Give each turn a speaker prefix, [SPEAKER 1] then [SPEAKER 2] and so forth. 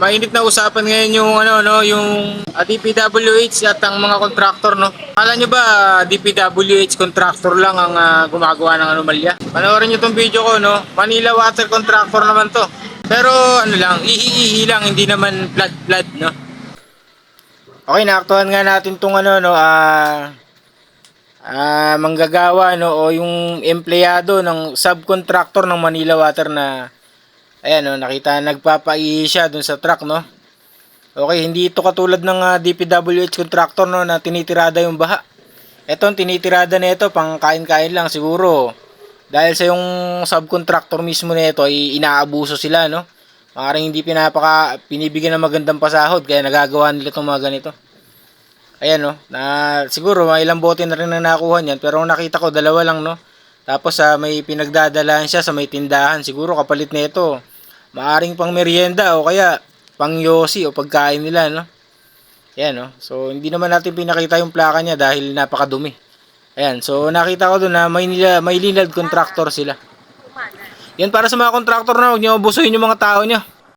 [SPEAKER 1] mainit na usapan ngayon yung ano no, yung ah, DPWH at ang mga kontraktor no. Akala nyo ba ah, DPWH contractor lang ang ah, gumagawa ng anomalya? Panoorin nyo tong video ko no. Manila Water Contractor naman to. Pero ano lang, ihi-ihi lang, hindi naman flood-flood no. Okay, naaktuhan nga natin tong ano no, ah ah manggagawa no o yung empleyado ng subcontractor ng Manila Water na ayan no, nakita nagpapaihi siya dun sa truck no. Okay, hindi ito katulad ng ah, DPWH contractor no na tinitirada yung baha. Ito tinitirada nito pang kain-kain lang siguro. Dahil sa yung subcontractor mismo nito ay inaabuso sila no. Maaaring hindi pinapaka pinibigyan ng magandang pasahod kaya nagagawa nila itong mga ganito. Ayan no, na siguro mga ilang bote na rin ang nakuha niyan pero nakita ko dalawa lang no. Tapos sa may pinagdadalahan siya sa may tindahan siguro kapalit nito. Maaring pang merienda o kaya pang yosi o pagkain nila no. Ayan no. So hindi naman natin pinakita yung plaka niya dahil napakadumi. Ayan, so nakita ko doon na may nila may linad contractor sila. Yan para sa mga contractor na huwag niyo abusuhin yung mga tao niyo.